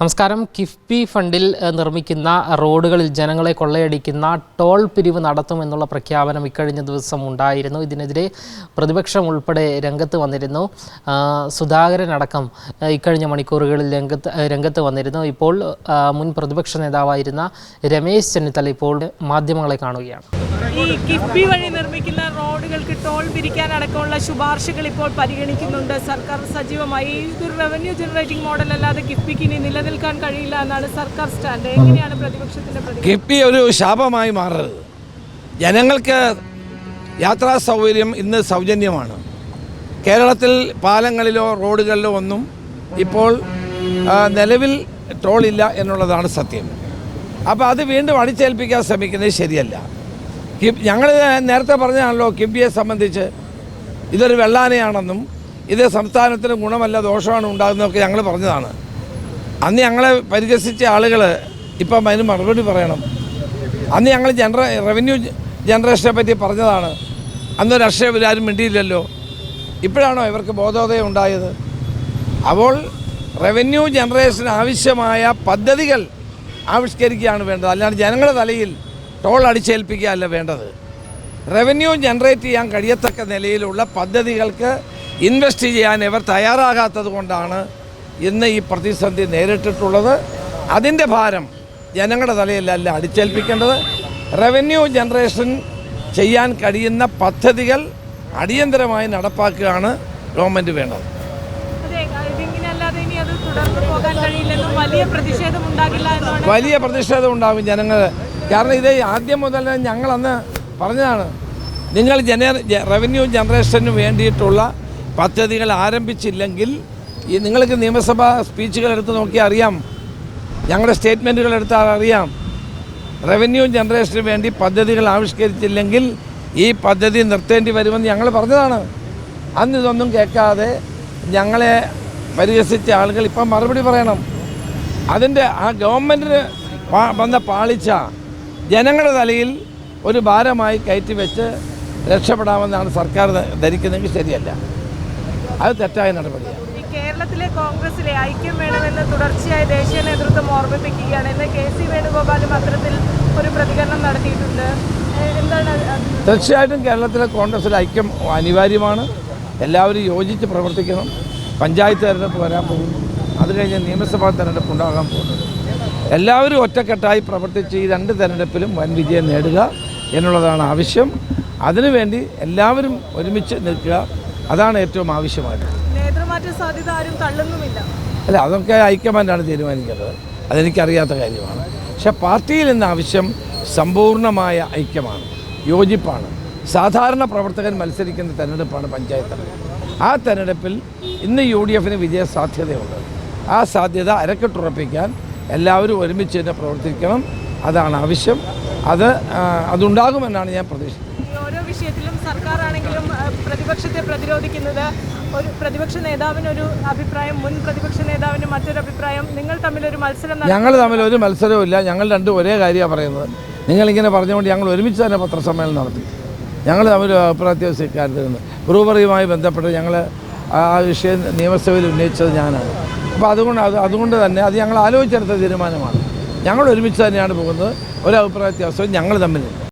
നമസ്കാരം. കിഫ്ബി ഫണ്ടിൽ നിർമ്മിക്കുന്ന റോഡുകളിൽ ജനങ്ങളെ കൊള്ളയടിക്കുന്ന ടോൾ പിരിവ് നടത്തുമെന്നുള്ള പ്രഖ്യാപനം ഇക്കഴിഞ്ഞ ദിവസം ഉണ്ടായിരുന്നു. ഇതിനെതിരെ പ്രതിപക്ഷം ഉൾപ്പെടെ രംഗത്ത് വന്നിരുന്നു. സുധാകരൻ അടക്കം ഇക്കഴിഞ്ഞ മണിക്കൂറുകളിൽ രംഗത്ത് രംഗത്ത് വന്നിരുന്നു. ഇപ്പോൾ മുൻ പ്രതിപക്ഷ നേതാവായിരുന്ന രമേശ് ചെന്നിത്തല ഇപ്പോൾ മാധ്യമങ്ങളെ കാണുകയാണ്. ഈ കിഫ്ബി വഴി നിർമ്മിക്കുന്ന റോഡുകൾക്ക് ടോൾ പിരിക്കാൻ അടക്കമുള്ള ശുപാർശകൾ ഇപ്പോൾ പരിഗണിക്കുന്നുണ്ട്. സർക്കാർ സജീവമായി ഇതൊരു റവന്യൂ ജനറേറ്റിംഗ് മോഡൽ അല്ലാതെ കിഫ്ബിക്ക് ഇനി നിലനിൽക്കാൻ കഴിയില്ല എന്നാണ് സർക്കാർ സ്റ്റാൻഡ്. എങ്ങനെയാണ് പ്രതിപക്ഷത്തിന്റെ കിഫ്ബി ഒരു ശാപമായി മാറരുത്. ജനങ്ങൾക്ക് യാത്രാ സൗകര്യം ഇന്ന് സൗജന്യമാണ്. കേരളത്തിൽ പാലങ്ങളിലോ റോഡുകളിലോ ഒന്നും ഇപ്പോൾ നിലവിൽ ടോളില്ല എന്നുള്ളതാണ് സത്യം. അപ്പോൾ അത് വീണ്ടും അടിച്ചേൽപ്പിക്കാൻ ശ്രമിക്കുന്നത് ശരിയല്ല. ഞങ്ങൾ നേരത്തെ പറഞ്ഞാണല്ലോ കിബിയെ സംബന്ധിച്ച് ഇതൊരു വെള്ളാനയാണെന്നും ഇത് സംസ്ഥാനത്തിന് ഗുണമല്ല ദോഷമാണ് ഉണ്ടാകുന്നതൊക്കെ ഞങ്ങൾ പറഞ്ഞതാണ്. അന്ന് ഞങ്ങളെ പരിഹസിച്ച ആളുകൾ ഇപ്പം അതിന് മറുപടി പറയണം. അന്ന് ഞങ്ങൾ ജനറ റവന്യൂ ജനറേഷനെ പറ്റി പറഞ്ഞതാണ്. അന്ന് രാഷ്ട്രീയ ഇവരാരും മിണ്ടിയില്ലല്ലോ. ഇപ്പോഴാണോ ഇവർക്ക് ബോധോദയം ഉണ്ടായത്? അപ്പോൾ റവന്യൂ ജനറേഷന് ആവശ്യമായ പദ്ധതികൾ ആവിഷ്കരിക്കുകയാണ് വേണ്ടത്. അല്ലാണ്ട് ജനങ്ങളുടെ തലയിൽ ടോൾ അടിച്ചേൽപ്പിക്കുകയല്ല വേണ്ടത്. റവന്യൂ ജനറേറ്റ് ചെയ്യാൻ കഴിയത്തക്ക നിലയിലുള്ള പദ്ധതികൾക്ക് ഇൻവെസ്റ്റ് ചെയ്യാൻ ഇവർ തയ്യാറാകാത്തത് കൊണ്ടാണ് ഇന്ന് ഈ പ്രതിസന്ധി നേരിട്ടിട്ടുള്ളത്. അതിന്റെ ഭാരം ജനങ്ങളുടെ തലയിലല്ല അടിച്ചേൽപ്പിക്കേണ്ടത്. റവന്യൂ ജനറേഷൻ ചെയ്യാൻ കഴിയുന്ന പദ്ധതികൾ അടിയന്തരമായി നടപ്പാക്കുകയാണ് ഗവൺമെന്റ് വേണ്ടത്. വലിയ പ്രതിഷേധം ഉണ്ടാകും ജനങ്ങൾ കാരണം ഇത് ആദ്യം മുതൽ ഞങ്ങളന്ന് പറഞ്ഞതാണ് നിങ്ങൾ ജന റവന്യൂ ജനറേഷന് വേണ്ടിയിട്ടുള്ള പദ്ധതികൾ ആരംഭിച്ചില്ലെങ്കിൽ ഈ നിങ്ങൾക്ക് നിയമസഭാ സ്പീച്ചുകൾ എടുത്ത് നോക്കിയാൽ അറിയാം. ഞങ്ങളുടെ സ്റ്റേറ്റ്മെന്റുകൾ എടുത്താൽ അറിയാം. റവന്യൂ ജനറേഷന് വേണ്ടി പദ്ധതികൾ ആവിഷ്കരിച്ചില്ലെങ്കിൽ ഈ പദ്ധതി നിർത്തേണ്ടി വരുമെന്ന് ഞങ്ങൾ പറഞ്ഞതാണ്. അന്ന് ഇതൊന്നും കേൾക്കാതെ ഞങ്ങളെ പരിഹസിച്ച ആളുകൾ ഇപ്പം മറുപടി പറയണം. അതിന്റെ ആ ഗവൺമെന്റിന് വന്ന പാളിച്ച ജനങ്ങളുടെ തലയിൽ ഒരു ഭാരമായി കയറ്റി വെച്ച് രക്ഷപ്പെടാമെന്നാണ് സർക്കാർ ധരിക്കുന്നതെങ്കിൽ ശരിയല്ല. അത് തെറ്റായ നടപടിയാണ്. കേരളത്തിലെ കോൺഗ്രസിലെ ഐക്യം വേണമെന്ന് തുടർച്ചയായി ദേശീയ നേതൃത്വം ഓർമ്മിപ്പിക്കുകയാണ്. ഇന്ന് കെ സി വേണുഗോപാലും അത്തരത്തിൽ ഒരു പ്രതികരണം നടത്തിയിട്ടുണ്ട്. എന്താണ്? തീർച്ചയായിട്ടും കേരളത്തിലെ കോൺഗ്രസിലെ ഐക്യം അനിവാര്യമാണ്. എല്ലാവരും യോജിച്ച് പ്രവർത്തിക്കണം. പഞ്ചായത്ത് തെരഞ്ഞെടുപ്പ് വരാൻ പോകുന്നു. അത് കഴിഞ്ഞ് നിയമസഭാ തെരഞ്ഞെടുപ്പ് ഉണ്ടാകാൻ പോകുന്നത് എല്ലാവരും ഒറ്റക്കെട്ടായി പ്രവർത്തിച്ച് ഈ രണ്ട് തെരഞ്ഞെടുപ്പിലും വൻ വിജയം നേടുക എന്നുള്ളതാണ് ആവശ്യം. അതിനുവേണ്ടി എല്ലാവരും ഒരുമിച്ച് നിൽക്കുക അതാണ് ഏറ്റവും ആവശ്യമായിട്ട് അല്ല അതൊക്കെ ഹൈക്കമാൻഡാണ് തീരുമാനിക്കുന്നത് അതെനിക്കറിയാത്ത കാര്യമാണ്. പക്ഷെ പാർട്ടിയിൽ നിന്ന് ആവശ്യം സമ്പൂർണമായ ഐക്യമാണ് യോജിപ്പാണ്. സാധാരണ പ്രവർത്തകൻ മത്സരിക്കുന്ന തെരഞ്ഞെടുപ്പാണ് പഞ്ചായത്ത് ആ തെരഞ്ഞെടുപ്പിൽ ഇന്ന് യു ഡി എഫിന് വിജയ സാധ്യതയുണ്ട് ആ സാധ്യത അരക്കെട്ടുറപ്പിക്കാൻ എല്ലാവരും ഒരുമിച്ച് തന്നെ പ്രവർത്തിക്കണം. അതാണ് ആവശ്യം. അത് അതുണ്ടാകുമെന്നാണ് ഞാൻ പ്രതീക്ഷിക്കുന്നത്. ഓരോ വിഷയത്തിലും സർക്കാർ ആണെങ്കിലും പ്രതിപക്ഷത്തെ പ്രതിരോധിക്കുന്നത് ഒരു പ്രതിപക്ഷ നേതാവിന് ഒരു അഭിപ്രായം മുൻ പ്രതിപക്ഷ നേതാവിന് മറ്റൊരു അഭിപ്രായം. നിങ്ങൾ തമ്മിൽ ഒരു മത്സരം ഞങ്ങൾ തമ്മിൽ ഒരു മത്സരവും ഇല്ല. ഞങ്ങൾ രണ്ടും ഒരേ കാര്യമാണ് പറയുന്നത്. നിങ്ങളിങ്ങനെ പറഞ്ഞുകൊണ്ട് ഞങ്ങൾ ഒരുമിച്ച് തന്നെ പത്രസമ്മേളനം നടത്തി. ഞങ്ങൾ തമ്മിൽ അഭിപ്രായ ഇക്കാര്യത്തിൽ നിന്ന് ബ്രൂവറിയുമായി ബന്ധപ്പെട്ട് ഞങ്ങൾ ആ വിഷയം നിയമസഭയിൽ ഉന്നയിച്ചത് ഞാനാണ്. അപ്പോൾ അതുകൊണ്ട് അത് അതുകൊണ്ട് തന്നെ അത് ഞങ്ങൾ ആലോചിച്ചെടുത്ത തീരുമാനമാണ്. ഞങ്ങൾ ഒരുമിച്ച് തന്നെയാണ് പോകുന്നത്. ഒരു അഭിപ്രായ വ്യത്യാസവും ഞങ്ങൾ തമ്മിലില്ല